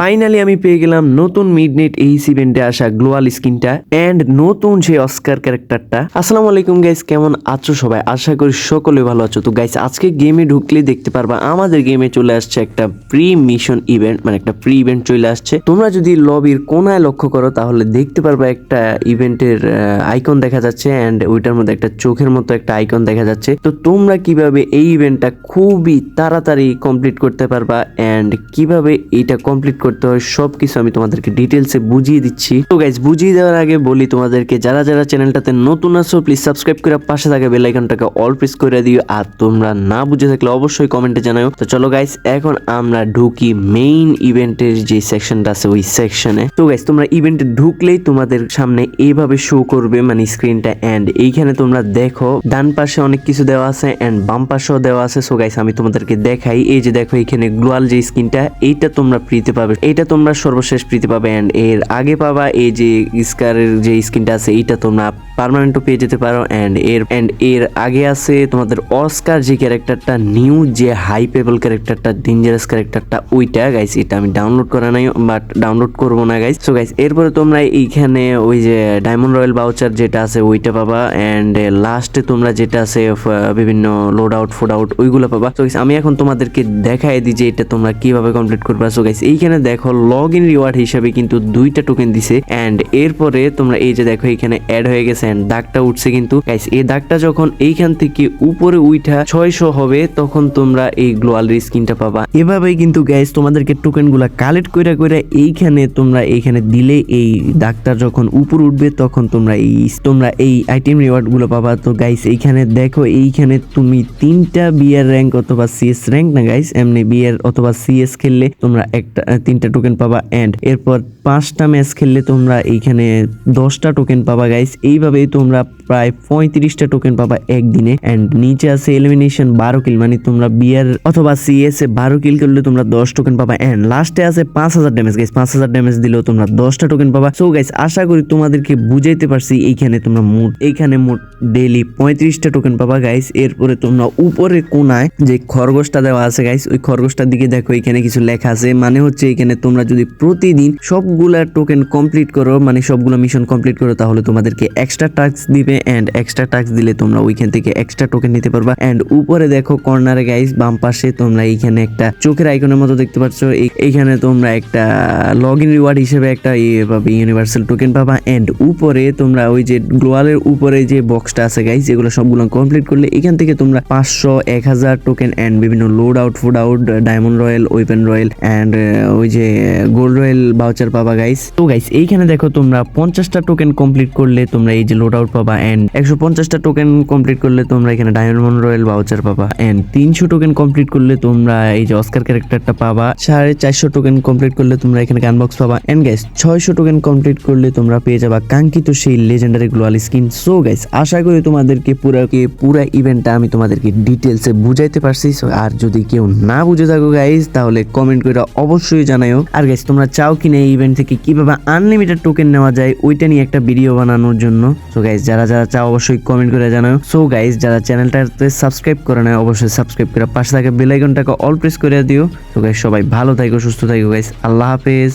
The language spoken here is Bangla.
ফাইনালি আমি পেয়ে গেলাম নতুন মিডনাইট এই ইভেন্টে আসা গ্লোয়াল স্কিনটা এন্ড নতুন সেই অস্কার ক্যারেক্টারটা আসসালামু আলাইকুম গাইস কেমন আছো সবাই? আশা করি সকলে ভালো আছো। তো গাইস আজকে গেমে ঢুকলে দেখতে পারবা, আমাদের গেমে চলে আসছে একটা প্রি মিশন ইভেন্ট মানে একটা প্রি ইভেন্ট চলে আসছে। তোমরা যদি লবির কোনায় লক্ষ্য করো, তাহলে দেখতে পারবা একটা ইভেন্টের আইকন দেখা যাচ্ছে এন্ড ওইটার মধ্যে একটা চোখের মতো একটা আইকন দেখা যাচ্ছে। তো তোমরা কীভাবে এই ইভেন্টটা খুবই তাড়াতাড়ি কমপ্লিট করতে পারবা এন্ড কীভাবে এটা কমপ্লিট করতে হয় সব কিছু আমি তোমাদেরকে ডিটেলসে বুঝিয়ে দিচ্ছি। তো গাইজ বুঝিয়ে দেওয়ার আগে বলি তোমাদেরকে, যারা যারা চ্যানেলটাতে নতুন আছো প্লিজ সাবস্ক্রাইব করে পাশে থাকা বেল আইকনটাকে অল প্রেস করে দিও। আর তোমরা না বুঝে থাকলে অবশ্যই কমেন্টে জানাও তো চলো গাইজ এখন আমরা ঢুকি মেইন ইভেন্টের যে সেকশনটা আছে, ওই সেকশনে তো গাইজ তোমরা ইভেন্টে ঢুকলেই তোমাদের সামনে এইভাবে শো করবে মানে স্ক্রিনটা এন্ড এইখানে তোমরা দেখো, ডান পাশে অনেক কিছু দেওয়া আছে এন্ড বাম পাশেও দেওয়া আছে। সো গাইস আমি তোমাদেরকে দেখাই, এই যে দেখো এখানে গ্লোয়াল যে স্কিনটা এইটা তোমরা ফ্রিতে পাবে। এটা তোমরা সর্বশেষ ফ্রিতে পাবে অ্যান্ড এর আগে পাবা এই যে স্কারের যে স্কিনটা আছে এইটা তোমরা পার্মানেন্টও পেয়ে যেতে পারো অ্যান্ড এর অ্যান্ড এর আগে আছে তোমাদের অস্কার যে ক্যারেক্টারটা নিউ যে হাই পেবল ক্যারেক্টারটা ডেঞ্জারাস ক্যারেক্টারটা ওইটা গাইস এটা আমি ডাউনলোড করা নাই বাট ডাউনলোড করব না গাইস সো গাইস এরপরে তোমরা এইখানে ওই যে ডায়মন্ড রয়্যাল বাউচার যেটা আছে ওইটা পাবা অ্যান্ড লাস্টে তোমরা যেটা আছে বিভিন্ন লোড আউট ফুড আউট ওইগুলো পাবা। তো guys, আমি এখন তোমাদেরকে দেখাই দিই যে এটা তোমরা কীভাবে কমপ্লিট করবা। সো গাইস এইখানে দেখো লগ ইন রিওয়ার্ড হিসাবে কিন্তু দুইটা টোকেন দিছে এন্ড এরপরে তোমরা এই যে দেখো এখানে অ্যাড হয়ে গেছে এন্ড দাগটা উঠছে কিন্তু। গাইস এই দাগটা যখন এইখান থেকে উপরে উঠা ছয়শো হবে, তখন তোমরা এই গ্লোয়াল স্কিনটা পাবা। এভাবেই কিন্তু গাইস তোমাদেরকে টোকেনগুলা কালেক্ট কইরা কইরা এইখানে তোমরা এইখানে দিলে এই দাগটা যখন উপর উঠবে, তখন তোমরা এই তোমরা এই আইটেম রিওয়ার্ডগুলো পাবা। তো গাইস এইখানে দেখো, এইখানে তুমি তিনটা বিয়ার র্যাঙ্ক অথবা সিএস র্যাঙ্ক না গাইস এমনি বিয়ার অথবা সিএস খেললে তোমরা একটা তিনটা টোকেন পাবা এন্ড এরপর পাঁচটা ম্যাচ খেললে তোমরা এইখানে দশটা টোকেন পাবা গাইস এইভাবেই তোমরা প্রায় পঁয়ত্রিশটা টোকেন পাবা একদিনে। এন্ড নিচে আছে এলিমিনেশন বারো কিল মানে তোমরা বিয়ার অথবা সিএস এ বারো কিল করলে তোমরা দশ টোকেন পাবা। এন্ড লাস্টে আছে পাঁচ হাজার ড্যামেজ গাইস পাঁচ হাজার ড্যামেজ দিলেও তোমরা দশটা টোকেন পাবা। সো গাইস আশা করি তোমাদেরকে বুঝাইতে পারছি এইখানে তোমরা মোট, এইখানে মোট ডেইলি পঁয়ত্রিশটা টোকেন পাবা গাইস এরপরে তোমরা উপরে কোনায় যে খরগোশটা দেওয়া আছে গাইস ওই খরগোশটার দিকে দেখো এখানে কিছু লেখা আছে। মানে হচ্ছে এখানে তোমরা যদি প্রতিদিন সবগুলা টোকেন কমপ্লিট করো মানে সবগুলো মিশন কমপ্লিট করো, তাহলে তোমাদেরকে এক্সট্রা টাস্ক দিবে এন্ড এক্সট্রা টাস্ক দিলে তোমরা ওইখান থেকে এক্সট্রা টোকেন নিতে পারবা। এন্ড উপরে দেখো কর্নারে গাইস বাম পাশে তোমরা এইখানে একটা চোখের আইকনের মতো দেখতে পাচ্ছ। এই- এইখানে তোমরা একটা লগ ইন রিওয়ার্ড হিসেবে একটা পাবে ইউনিভার্সাল টোকেন পাবা। এন্ড উপরে তোমরা ওই যে গ্লোয়ালের উপরে যে বক্সটা আছে গাইস যেগুলো সবগুলো কমপ্লিট করলে এখান থেকে তোমরা পাঁচশো, এক হাজার টোকেন এন্ড বিভিন্ন loadout food out diamond royale weapon royale and ওই যে গোল্ড রয়্যাল বাউচার পাবা। গাইস তো গাইস এইখানে দেখো তোমরা পঞ্চাশটা টোকেন কমপ্লিট করলে তোমরা এই যে লোড আউট পাবা এন্ড একশো পঞ্চাশটা টোকেন কমপ্লিট করলে তোমরা এখানে ডায়মন্ড রয়্যাল বাউচার পাবা এন্ড তিনশো টোকেন কমপ্লিট করলে তোমরা এই যে অস্কার ক্যারেক্টারটা পাবা, সাড়ে চারশো টোকেন কমপ্লিট করলে তোমরা এখানে গানবক্স পাবা এন্ড গাইস ছয়শো টোকেন কমপ্লিট করলে তোমরা পেয়ে যাবা কাঙ্ক্ষিত সেই legendary gloo wall skin so guys আশা করি তোমাদেরকে পুরো পুরো ইভেন্টটা আমি তোমাদেরকে ডিটেলসে বুঝাইতে পারছি। আর যদি কেউ না বুঝে থাকো গাইস তাহলে কমেন্ট করে অবশ্যই জানাও আর গাইস তোমরা চাও কিনা এই ইভেন্ট থেকে কীভাবে আনলিমিটেড টোকেন নেওয়া যায়, ওইটা নিয়ে একটা ভিডিও বানানোর জন্য। সো গাইজ যারা যারা চাও অবশ্যই কমেন্ট করে জানাও। সো গাইজ যারা চ্যানেলটাতে সাবস্ক্রাইব করে নেয় অবশ্যই সাবস্ক্রাইব করে পাশে থাকে বেলাইকনটাকে অল প্রেস করে দিও। সো গাইজ সবাই ভালো থাকো সুস্থ থাকো গাইজ আল্লাহ হাফেজ।